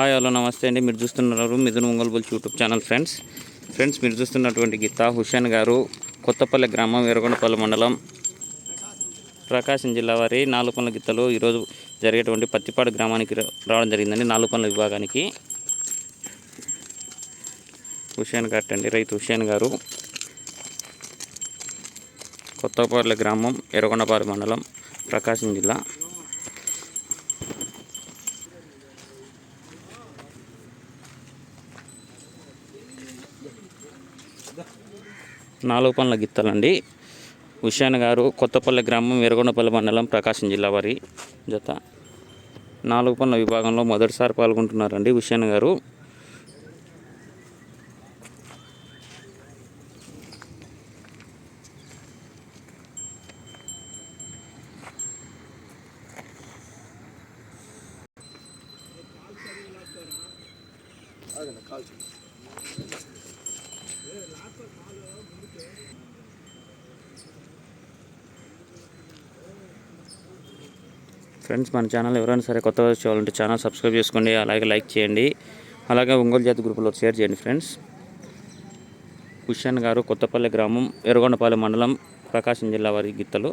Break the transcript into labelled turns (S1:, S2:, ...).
S1: Hi hello నమస్తే అండి. మీరు చూస్తున్నారు Mithun Ongole YouTube channel friends. Friends మీరు చూస్తున్నటువంటి గీత హుషేన్ గారు కొత్తపల్లి గ్రామం ఎర్రగొండపల్లి మండలం ప్రకాశం జిల్లా వారి నాలుగు పనుల గీతలు ఈరోజు జరిగేటువంటి పత్తిపాడు గ్రామానికి రావడం జరిగిందండి. నాలుగు పనుల విభాగానికి. హుషేన్ గారు అండి రైతు హుషేన్ గారు. కొత్తపల్లి గ్రామం ఎర్రగొండపాలి మండలం ప్రకాశం జిల్లా. నాలుగు పనుల గిత్తలండి. హుషాన్ గారు కొత్తపల్లి గ్రామం వీరగొండపల్లి మండలం ప్రకాశం జిల్లా వారి జత. నాలుగు పనుల విభాగంలో మొదటిసారి పాల్గొంటున్నారండి హుషాన్ గారు. ఫ్రెండ్స్ మన ఛానల్ ఎవరైనా సరే కొత్త చూడాలంటే ఛానల్ సబ్స్క్రైబ్ చేసుకోండి అలాగే లైక్ చేయండి. అలాగే ఒంగోలు జాతి గ్రూపులో షేర్ చేయండి ఫ్రెండ్స్. హుషాన్ గారు కొత్తపల్లి గ్రామం ఎర్రగొండపల్లి మండలం ప్రకాశం జిల్లా వారి గిత్తలు.